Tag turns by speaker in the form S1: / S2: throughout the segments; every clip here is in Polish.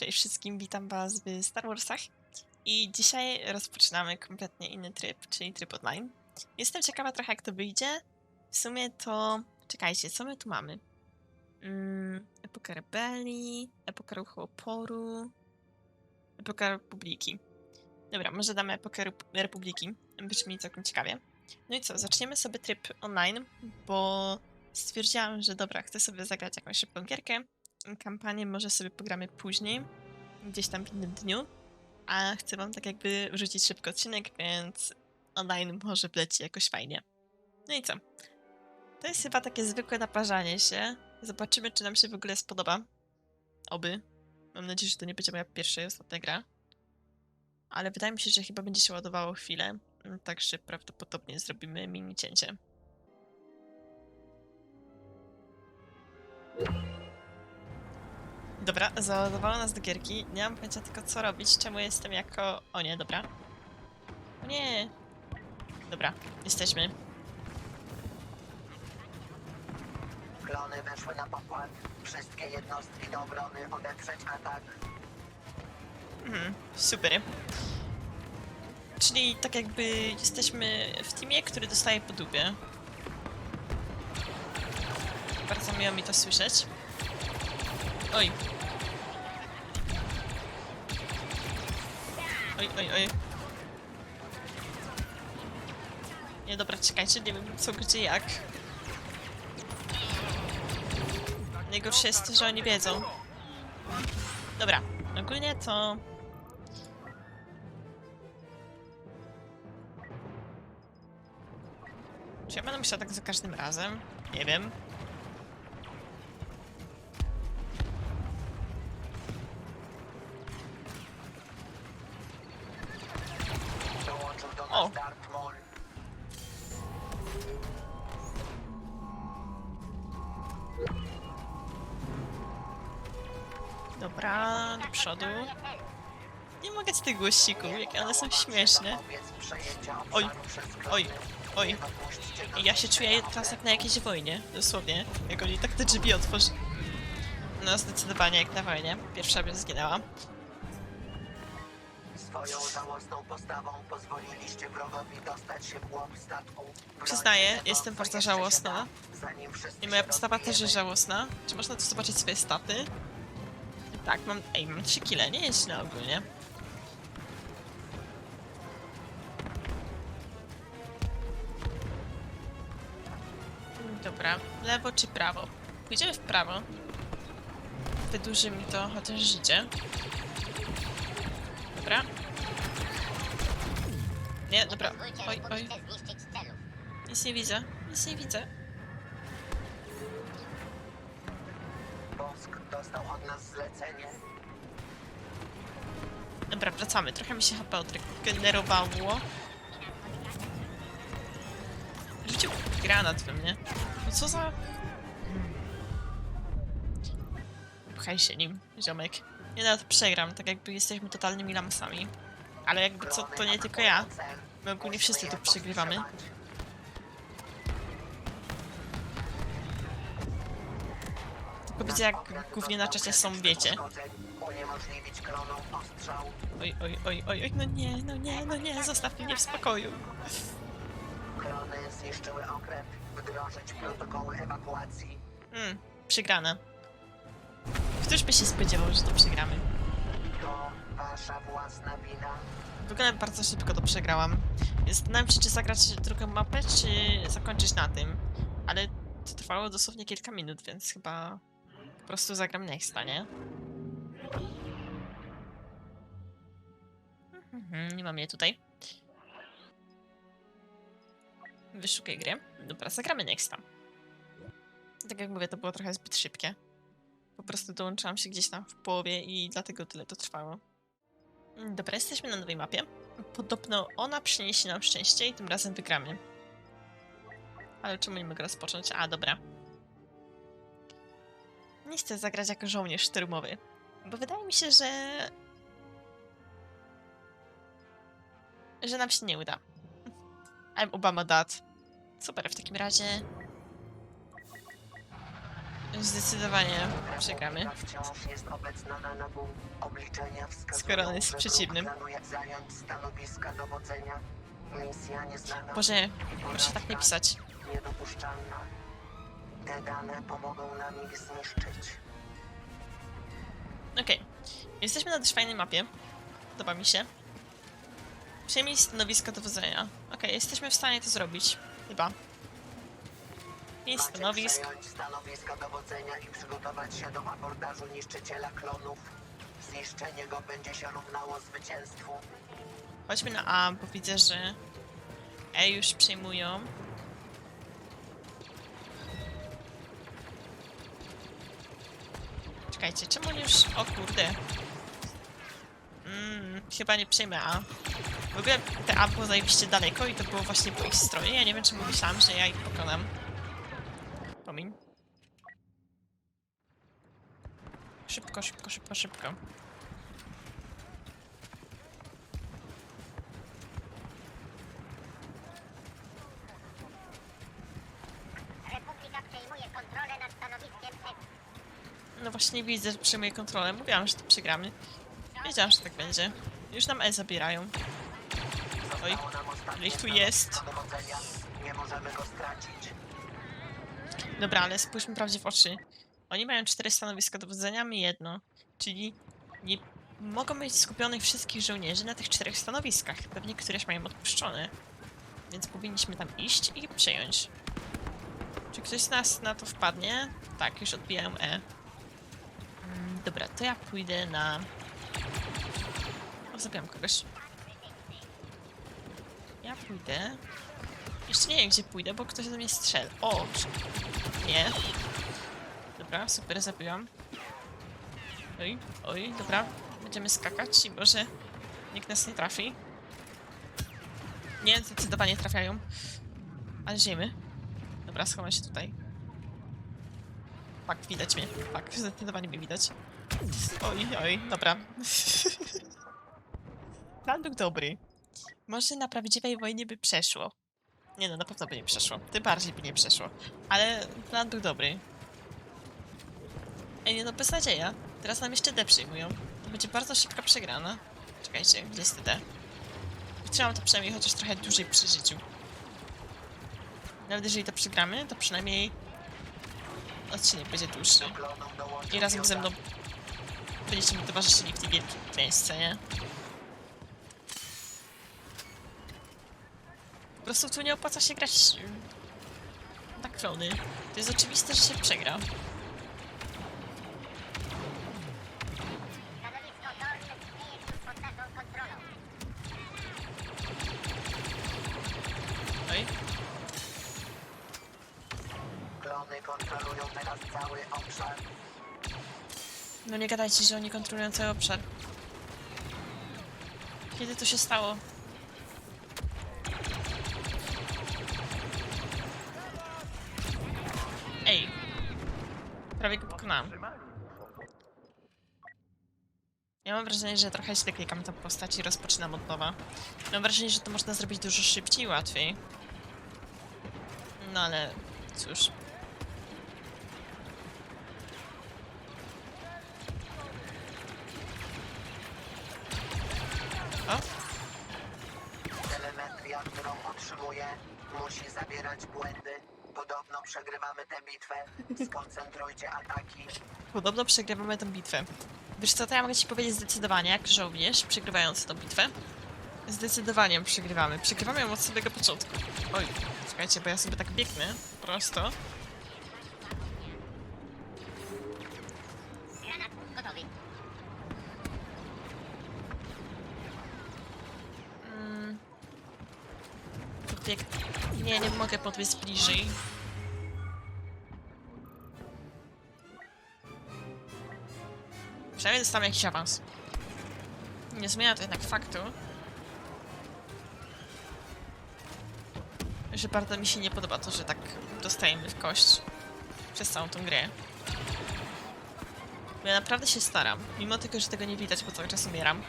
S1: Cześć wszystkim, witam was w Star Warsach i dzisiaj rozpoczynamy kompletnie inny tryb, czyli tryb online. Jestem ciekawa trochę jak to wyjdzie. W sumie to... czekajcie, co my tu mamy? Mm, epoka rebelii, epoka ruchu oporu, epoka republiki. Dobra, może damy epokę Rep- republiki, brzmi całkiem ciekawie. No i co, zaczniemy sobie tryb online, bo stwierdziłam, że dobra, chcę sobie zagrać jakąś szybką gierkę, kampanię może sobie pogramy później, gdzieś tam w innym dniu, a chcę wam tak jakby wrzucić szybko odcinek, więc online może wleci jakoś fajnie. No i co? To jest chyba takie zwykłe naparzanie się. Zobaczymy, czy nam się w ogóle spodoba. Oby. Mam nadzieję, że to nie będzie moja pierwsza i ostatnia gra. Ale wydaje mi się, że chyba będzie się ładowało chwilę, także prawdopodobnie zrobimy mini cięcie. Dobra, załadowało nas do gierki. Nie mam pojęcia tylko co robić, czemu jestem jako... O nie, dobra. O nie! Dobra, jesteśmy.
S2: Klony weszły na pokład. Wszystkie jednostki do obrony odeprzeć atak.
S1: Mhm, super. Czyli tak jakby jesteśmy w teamie, który dostaje po dupie. Bardzo miło mi to słyszeć. Oj. Oj, oj, oj. Nie, dobra, czekajcie, nie wiem co, gdzie, jak. Najgorsze jest to, że oni wiedzą. Dobra, ogólnie to... Czy ja będę musiała tak za każdym razem? Nie wiem. Tych głościków, jakie one są śmieszne. Oj, oj, oj. Ja się czuję teraz jak na jakiejś wojnie, dosłownie. Jak oni tak te drzwi otworzy. No, zdecydowanie jak na wojnie. Pierwsza bym zginęła.
S2: Swoją żałosną postawą pozwoliliście wrogowi dostać się w głąb statku.
S1: Przyznaję, jestem bardzo żałosna. I moja postawa też jest żałosna. Czy można tu zobaczyć swoje staty? Tak, mam... Ej, mam 3 kile, nie jest źle ogólnie. Dobra, lewo czy prawo? Pójdziemy w prawo. Wydłuży mi to chociaż życie. Dobra. Nie, dobra. Oj, oj. Nic nie widzę, nic nie widzę.
S2: Bosk dostał od nas zlecenie.
S1: Dobra, wracamy. Trochę mi się HP odregenerowało. Rzucił granat we mnie. Co za... Pchaj się nim, ziomek. No, to przegram, tak jakby jesteśmy totalnymi lamusami. Ale jakby co, to nie tylko ja. My ogólnie wszyscy tu przegrywamy. Tylko widzę jak głównie na czacie są, wiecie. Oj, oj, oj, oj, oj, no nie, no nie, no nie, zostaw mnie w spokoju.
S2: Klony zniszczyły okręt. Wdrożyć protokoły ewakuacji.
S1: Hmm, przegrana. Któż by się spodziewał, że to przegramy?
S2: To wasza własna wina.
S1: W ogóle bardzo szybko to przegrałam. Zastanawiam się, czy zagrać drugą mapę, czy zakończyć na tym. Ale to trwało dosłownie kilka minut, więc chyba po prostu zagram nexta, nie? Mhm, nie mam jej tutaj. Wyszukaj gry. Dobra, zagramy nexta. Tak jak mówię, to było trochę zbyt szybkie. Po prostu dołączyłam się gdzieś tam w połowie i dlatego tyle to trwało. Dobra, jesteśmy na nowej mapie. Podobno ona przyniesie nam szczęście i tym razem wygramy. Ale czemu nie mogę rozpocząć? A, dobra. Nie chcę zagrać jako żołnierz szturmowy, bo wydaje mi się, że... że nam się nie uda. I'm Obama Dad. Super, w takim razie Zdecydowanie przegramy. Skoro on jest przeciwnym. Boże, proszę tak nie pisać.
S2: Te dane pomogą nam ich zniszczyć.
S1: Okej. Jesteśmy na dość fajnej mapie. Podoba mi się. Przejmij stanowisko dowodzenia. Okej, jesteśmy w stanie to zrobić. Chyba. Pięć stanowisk.
S2: przejąć stanowiska dowodzenia i przygotować się do abordażu niszczyciela klonów. Zniszczenie go będzie się równało zwycięstwu.
S1: Chodźmy na A, bo widzę, że E już przejmują. Czekajcie, czemu już... O kurde. Mm, chyba nie przejmę A. W ogóle te A było zajebiście daleko i to było właśnie po ich stronie. Ja nie wiem, czemu myślałam, że ja ich pokonam. Pomiń. Szybko, szybko, szybko, szybko.
S3: Przejmuje.
S1: No właśnie widzę, że przejmuję kontrolę. Mówiłam, że to przegramy. Wiedziałam, że tak będzie. Już nam E zabierają. Oj,
S2: ostatnie
S1: ich tu jest. Dobra, ale spójrzmy prawdzie w oczy. Oni mają cztery stanowiska dowodzenia, my jedno. Czyli nie mogą być skupionych wszystkich żołnierzy na tych czterech stanowiskach. Pewnie któreś mają odpuszczone. Więc powinniśmy tam iść i przejąć. Czy ktoś z nas na to wpadnie? Tak, już odbijają E. Mm, Dobra, to ja pójdę na... O, zabijam kogoś. Ja pójdę... Jeszcze nie wiem, gdzie pójdę, bo ktoś do mnie strzela. O! Nie. Dobra, super, zabiłam. Oj, oj, dobra. Będziemy skakać i może nikt nas nie trafi. Nie, zdecydowanie trafiają. Ale żyjemy. Dobra, schowam się tutaj. Tak, widać mnie. Tak, zdecydowanie mnie widać. Oj, oj, dobra. Był dobry. Może na prawdziwej wojnie by przeszło. Nie no, na pewno by nie przeszło. Tym bardziej by nie przeszło. Ale plan był dobry. Ej, nie no, beznadzieja. Teraz nam jeszcze D przyjmują. To będzie bardzo szybka przegrana. Czekajcie, gdzie jest D? Trzymam to przynajmniej chociaż trochę dłużej przy życiu. Nawet jeżeli to przegramy, to przynajmniej odcinek będzie dłuższy. I razem ze mną będziecie mi towarzyszyli w tej wielkiej klęsce, nie? Po prostu tu nie opłaca się grać y, na klony. To jest oczywiste, że się przegra. Oj,
S2: Klony kontrolują teraz cały obszar.
S1: no nie gadajcie, że oni kontrolują cały obszar. Kiedy to się stało? Pokonałam. Ja mam wrażenie, że trochę źle klikam tę postać i rozpoczynam od nowa. Mam wrażenie, że to można zrobić dużo szybciej i łatwiej. No ale cóż. O,
S2: Telemetria, którą otrzymuję, musi zawierać błędy. Podobno przegrywamy tę bitwę. Skoncentrujcie ataki.
S1: Podobno przegrywamy tę bitwę. Wiesz co, to ja mogę ci powiedzieć zdecydowanie, jak żołnierz, przegrywając tę bitwę. Zdecydowanie przegrywamy. Przegrywamy ją od samego początku. Oj, czekajcie, bo ja sobie tak biegnę prosto. Mm. Nie, nie mogę podbiec bliżej. Przynajmniej dostałem jakiś awans. Nie zmienia to jednak faktu, że bardzo mi się nie podoba to, że tak dostajemy w kość przez całą tą grę. Ja naprawdę się staram, mimo tego, że tego nie widać, bo cały czas umieram.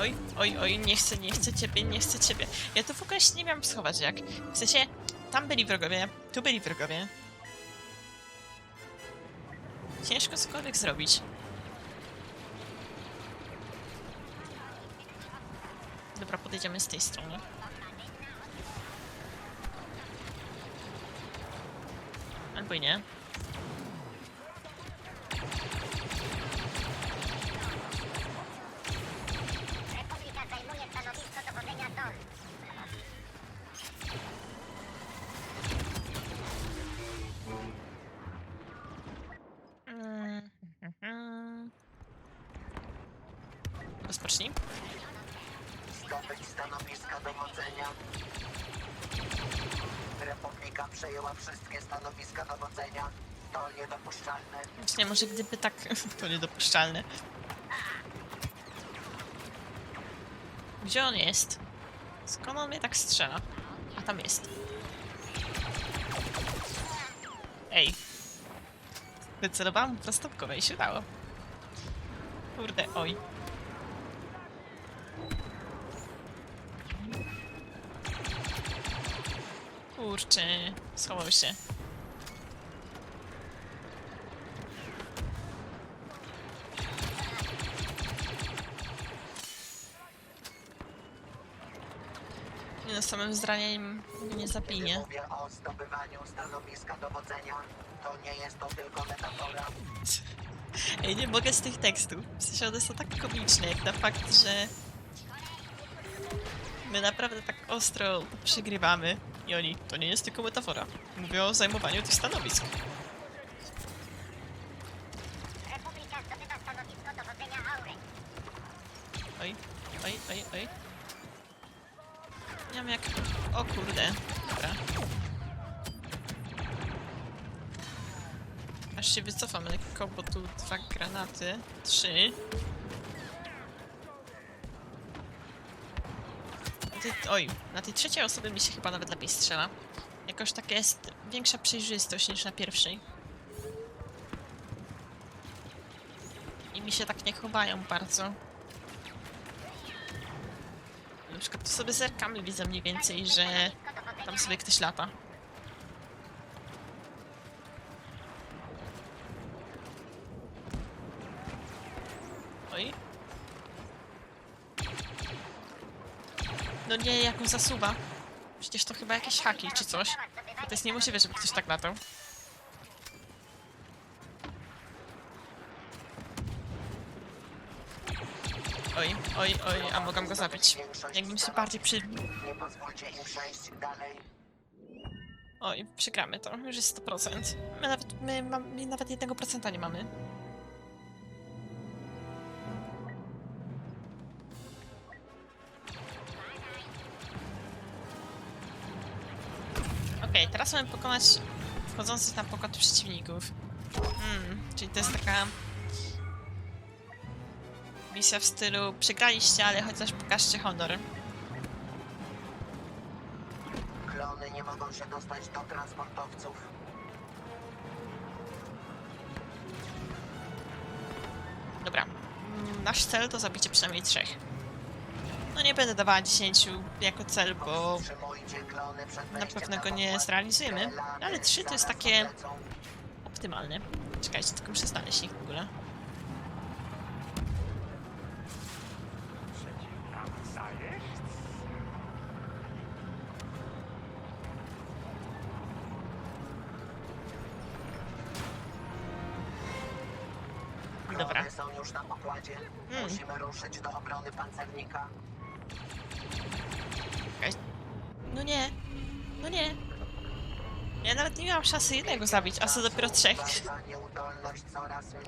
S1: Oj, oj, oj, nie chcę, nie chcę ciebie, nie chcę ciebie. Ja tu w ogóle się nie miałam schować jak. W sensie, tam byli wrogowie, tu byli wrogowie. Ciężko cokolwiek zrobić. Dobra, podejdziemy z tej strony. Albo i nie. Rozpocznij.
S2: Zdobyć stanowiska dowodzenia. Republika przejęła wszystkie stanowiska dowodzenia. To niedopuszczalne.
S1: Właśnie, może gdyby tak... To niedopuszczalne. Gdzie on jest? Skąd on mnie tak strzela? A tam jest. Ej. Wycelowałam prosto w i się udało. Kurde, oj. Kurczę, schował się. Nie no, samym zranieniem mnie nie
S2: Gdy
S1: zabiję.
S2: mówię o zdobywaniu stanowiska dowodzenia, to nie jest to tylko metafora.
S1: Ej, nie mogę z tych tekstów. W sensie one są tak komiczne, jak na fakt, że my naprawdę tak ostro przegrywamy i oni, to nie jest tylko metafora. Mówię o zajmowaniu tych stanowisk.
S3: Republika zdobywa stanowisko dowodzenia Aury.
S1: Oj, oj, oj, oj. Nie wiem jak... O kurde. Dobra. Aż się wycofam lekko, bo tu dwa granaty. Trzy. Na tej, oj, na tej trzeciej osobie mi się chyba nawet lepiej strzela. Jakoś taka jest większa przejrzystość niż na pierwszej. I mi się tak nie chowają bardzo. Na przykład tu sobie zerkamy widzę mniej więcej, że tam sobie ktoś lata. Oj. No nie, jak on zasuwa. Przecież to chyba jakieś haki czy coś. To jest niemożliwe, żeby ktoś tak latał. Oj, oj, oj, a mogłam go zabić. Jakbym się bardziej przy...
S2: Nie pozwólcie im przejść dalej.
S1: Oj, przegramy to. Już jest 100%. My nawet, my, my nawet 1% nie mamy. Okej, teraz mamy pokonać wchodzących na pokład przeciwników. Hmm, czyli to jest taka misja w stylu przegraliście, ale chociaż pokażcie honor.
S2: Klony nie mogą się dostać do transportowców.
S1: Dobra. Mm, Nasz cel to zabicie przynajmniej trzech. No nie będę dawała 10 jako cel, bo na pewno go nie zrealizujemy.
S2: Te
S1: Ale
S2: lany
S1: 3 to jest takie optymalne. Czekajcie, tylko muszę znaleźć ich w ogóle. Dobra.
S2: Są już na pokładzie.
S1: Hmm.
S2: Musimy ruszyć do obrony pancernika.
S1: No nie. No nie. Ja nawet nie miałam szansy jednego zabić, a co dopiero trzech.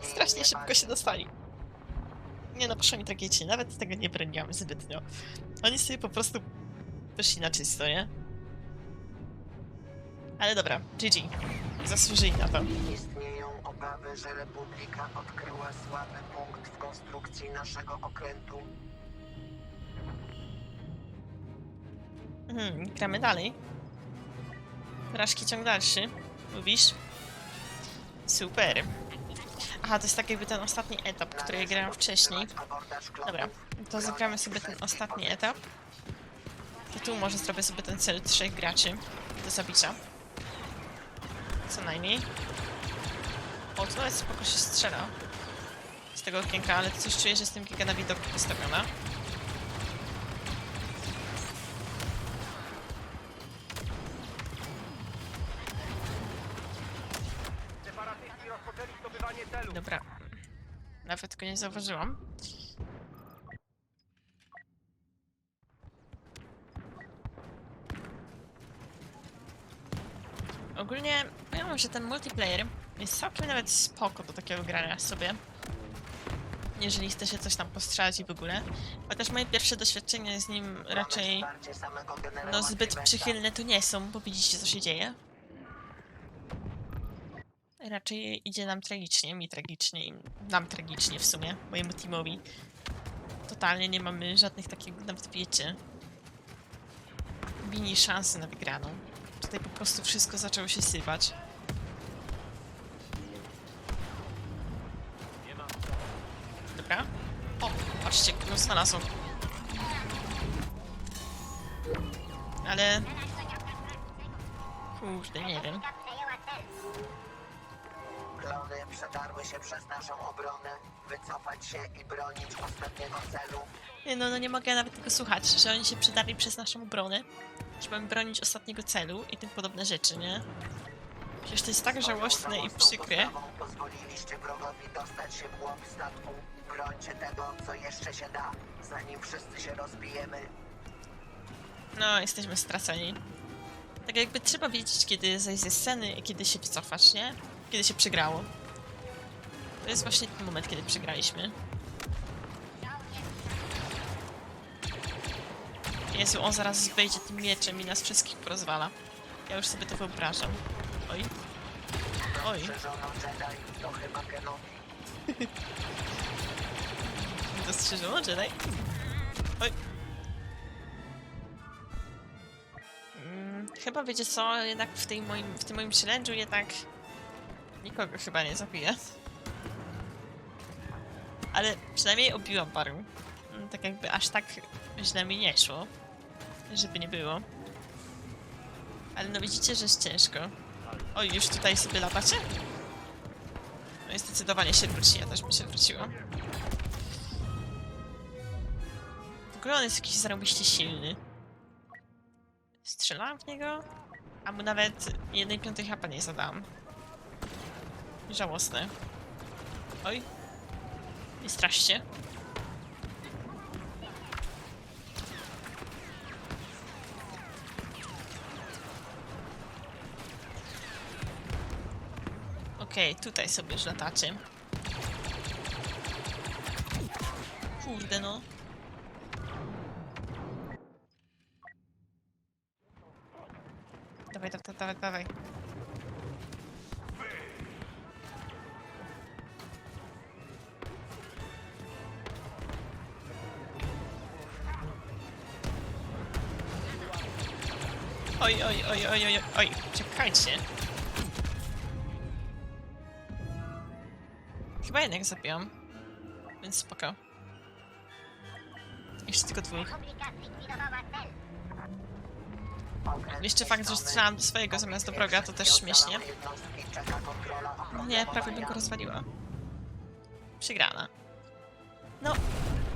S1: Strasznie szybko się dostali. Nie no, proszę mi tragicznie, nawet tego nie broniłam zbytnio. Oni sobie po prostu wyszli na czysto, nie? Ale dobra, GG. Zasłużyli na to.
S2: Istnieją obawy, że Republika odkryła słaby punkt w konstrukcji naszego okrętu.
S1: Mhm, gramy dalej. Raszki ciąg dalszy. Lubisz? Super. Aha, to jest tak jakby ten ostatni etap, który ja grałam wcześniej. Dobra, To zagramy sobie ten ostatni etap. I tu może zrobię sobie ten cel trzech graczy do zabicia. Co najmniej. O, tu nawet spoko się strzela. Z tego okienka, ale coś czuję, że jestem giga na widok postawiona. Tego nie zauważyłam. Ogólnie powiem wam, że ten multiplayer jest całkiem nawet spoko do takiego grania sobie. Jeżeli chce się coś tam postrzelać i w ogóle. Chociaż moje pierwsze doświadczenia z nim raczej no zbyt przychylne to nie są, bo widzicie co się dzieje. Raczej idzie nam tragicznie, mi tragicznie i nam tragicznie w sumie, mojemu teamowi. Totalnie nie mamy żadnych takich, nawet wiecie, mini szansy na wygraną. Tutaj po prostu wszystko zaczęło się sypać. Dobra. O, patrzcie, kogo znalazłam. Ale... Kurde, nie wiem.
S2: Przedarły się przez naszą obronę. Wycofać się i bronić ostatniego celu.
S1: Nie, no, no nie mogę nawet tego słuchać, że oni się przedarli przez naszą obronę, że mamy bronić ostatniego celu i tym podobne rzeczy, nie? Przecież to jest tak żałosne i przykre.
S2: Pozwoliliście wrogowi dostać się w głąb statku. Brońcie tego, co jeszcze się da, zanim wszyscy się rozbijemy.
S1: No, jesteśmy straceni. Tak jakby trzeba wiedzieć, kiedy zejść ze sceny i kiedy się wycofać, nie? Kiedy się przegrało. To jest właśnie ten moment, kiedy przegraliśmy. Jezu, on zaraz wejdzie tym mieczem i nas wszystkich porozwala. Ja już sobie to wyobrażam. Oj. Oj. Dostrzeżono Jedi? Oj. Mm, chyba wiecie co, jednak w, tej moim, w tym moim challenge'u jednak nikogo chyba nie zabiję. Ale przynajmniej obiłam paru. Tak jakby aż tak źle mi nie szło. Żeby nie było. Ale no widzicie, że jest ciężko. Oj, już tutaj sobie latacie? No i zdecydowanie się wróci, ja też bym się wróciła. W ogóle on jest jakiś zarobiście silny. Strzelałam w niego, a mu nawet jednej piątej HP nie zadałam. Żałosne. Oj. Nie straszcie. Okej, tutaj sobie już latacie. Kurde no. Dawaj, dawaj, dawaj, dawaj. Oj, oj, oj, oj, czekajcie. Chyba jednak zabiłam. Więc spoko. Jeszcze tylko dwóch. Jeszcze fakt, że strzelałam do swojego zamiast do wroga, to też śmiesznie.
S2: Kontrola
S1: Nie, prawie bym go rozwaliła. Przegrana. No,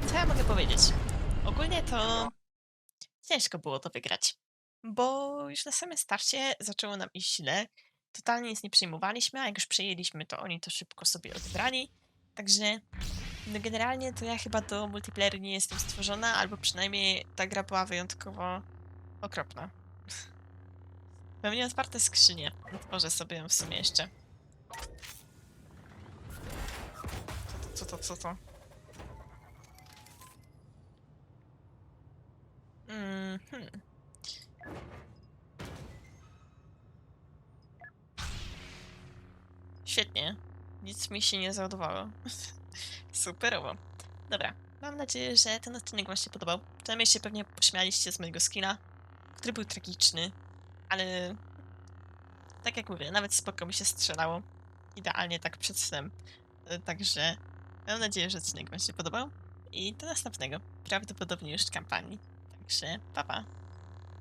S1: co ja mogę powiedzieć? Ogólnie to ciężko było to wygrać, bo już na samym starcie zaczęło nam iść źle. Totalnie nic nie przejmowaliśmy, a jak już przejęliśmy, to oni to szybko sobie odebrali. Także no generalnie to ja chyba do multiplayeru nie jestem stworzona, albo przynajmniej ta gra była wyjątkowo okropna. Pewnie otwarte skrzynie. Otworzę sobie ją w sumie jeszcze. Co to, co to, co to? Mhm. Świetnie. Mi się nie załadowało. Superowo. Dobra, mam nadzieję, że ten odcinek Wam się podobał. Przynajmniej się pewnie pośmialiście z mojego skina, który był tragiczny, ale tak jak mówię, nawet spoko mi się strzelało. Idealnie tak przed snem. E, Także mam nadzieję, że odcinek Wam się podobał. i do następnego, prawdopodobnie już kampanii. Także pa pa.